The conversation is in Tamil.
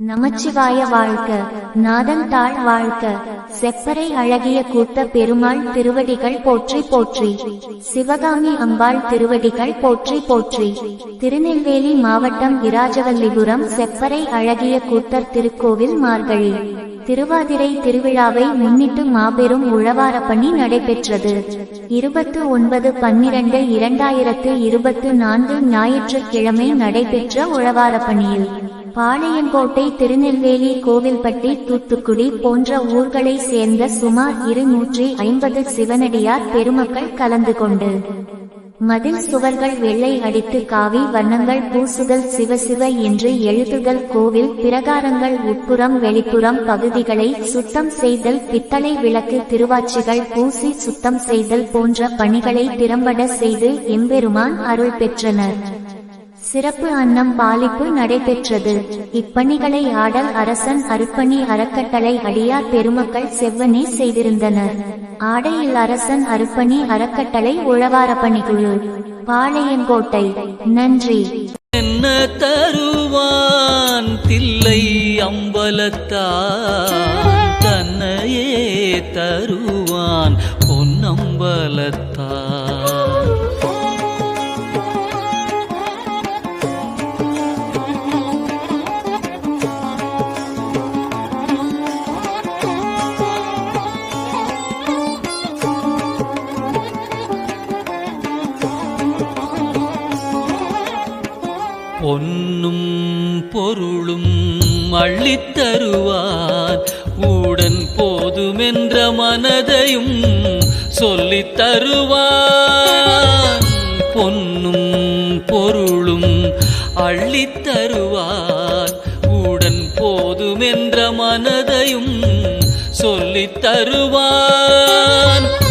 நமச்சிவாய வாழ்க நாதன் தாழ் வாழ்க செப்பரை அழகிய கூத்த பெருமாள் திருவடிகள் போற்றி போற்றி சிவகாமி அம்பாள் திருவடிகள் போற்றி போற்றி திருநெல்வேலி மாவட்டம் விராஜவல்லிபுரம் செப்பரை அழகிய கூத்தர் திருக்கோவில் மார்கழி திருவாதிரை திருவிழாவை முன்னிட்டு மாபெரும் உழவார பணி நடைபெற்றது. இருபத்து ஒன்பது பன்னிரண்டு இரண்டாயிரத்து இருபத்து நான்கு ஞாயிற்றுக்கிழமை நடைபெற்ற உழவார பணியில் பாளையங்கோட்டை திருநெல்வேலி கோவில்பட்டி தூத்துக்குடி போன்ற ஊர்களை சேர்ந்த சுமார் இருநூற்றி ஐம்பது சிவனடியார் பெருமக்கள் கலந்து கொண்டு மதில் சுவர்கள் வெள்ளை அடித்து காவி வண்ணங்கள் பூசுதல் சிவசிவ என்று எழுதுதல் கோவில் பிரகாரங்கள் உட்புறம் வெளிப்புறம் பகுதிகளை சுத்தம் செய்தல் பித்தளை விளக்கு திருவாச்சிகள் பூசி சுத்தம் செய்தல் போன்ற பணிகளை திறம்பட செய்து எம்பெருமான் அருள் பெற்றனர். சிறப்பு அன்னம் பாலிப்பு நடைபெற்றது. இப்பணிகளை ஆடல் அரசன் அருப்பணி அறக்கட்டளை அடியார் பெருமக்கள் செவ்வனே செய்திருந்தனர். ஆடையில் அரசன் அருப்பணி அறக்கட்டளை உழவார பணிக்குழு பாளையங்கோட்டை. நன்றி. என்ன தருவான் தில்லை அம்பலத்தா தன்னையே தருவான் பொன்னம்பலத்தா பொன்னும் பொருளும் அள்ளித்தருவார். உடன் போதுமென்ற மனதையும் சொல்லித் தருவான் பொன்னும் பொருளும் அள்ளித்தருவார். உடன் போதுமென்ற மனதையும் சொல்லித் தருவான்